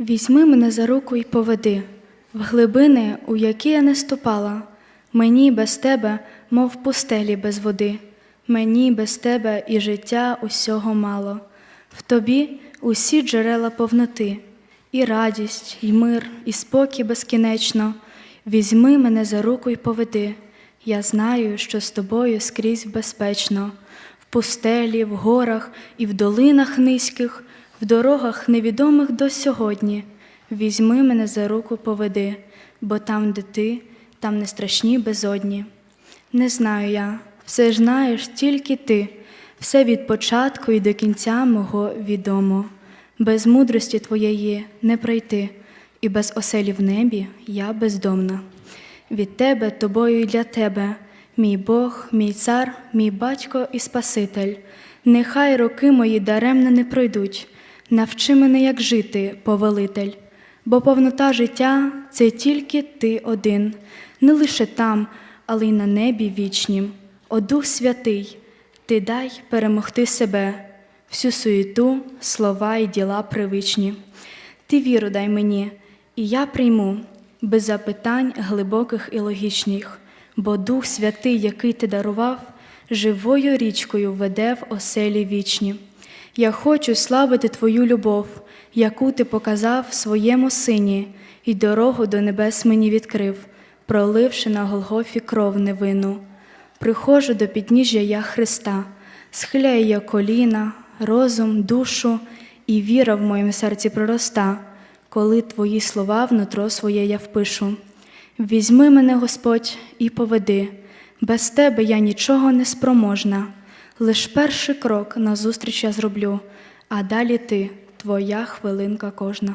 Візьми мене за руку й поведи в глибини, у які я не ступала. Мені без тебе, мов пустелі без води. Мені без тебе і життя усього мало. В тобі усі джерела повноти, і радість, і мир, і спокій безкінечно. Візьми мене за руку й поведи. Я знаю, що з тобою скрізь безпечно, в пустелі, в горах і в долинах низьких, в дорогах невідомих до сьогодні. Візьми мене за руку поведи, бо там, де ти, там не страшні безодні. Не знаю я, все знаєш тільки ти, все від початку і до кінця мого відомо. Без мудрості твоєї не пройти, і без оселі в небі я бездомна. Від тебе, тобою і для тебе, мій Бог, мій цар, мій батько і Спаситель. Нехай роки мої даремно не пройдуть. Навчи мене, як жити, повелитель, бо повнота життя це тільки ти один, не лише там, але й на небі вічнім. О Дух Святий, ти дай перемогти себе, всю суєту, слова і діла привичні. Ти віру дай мені, і я прийму без запитань глибоких і логічних, бо Дух Святий, який ти дарував, живою річкою веде в оселі вічні. Я хочу славити Твою любов, яку ти показав своєму сині, і дорогу до небес мені відкрив, проливши на Голгофі кров невинну. Приходжу до підніжжя я Христа, схиляю я коліна, розум, душу, і віра в моєму серці пророста, коли Твої слова внутро своє я впишу. Візьми мене, Господь, і поведи, без Тебе я нічого не спроможна. Лиш перший крок назустріч я зроблю, а далі ти, твоя хвилинка кожна.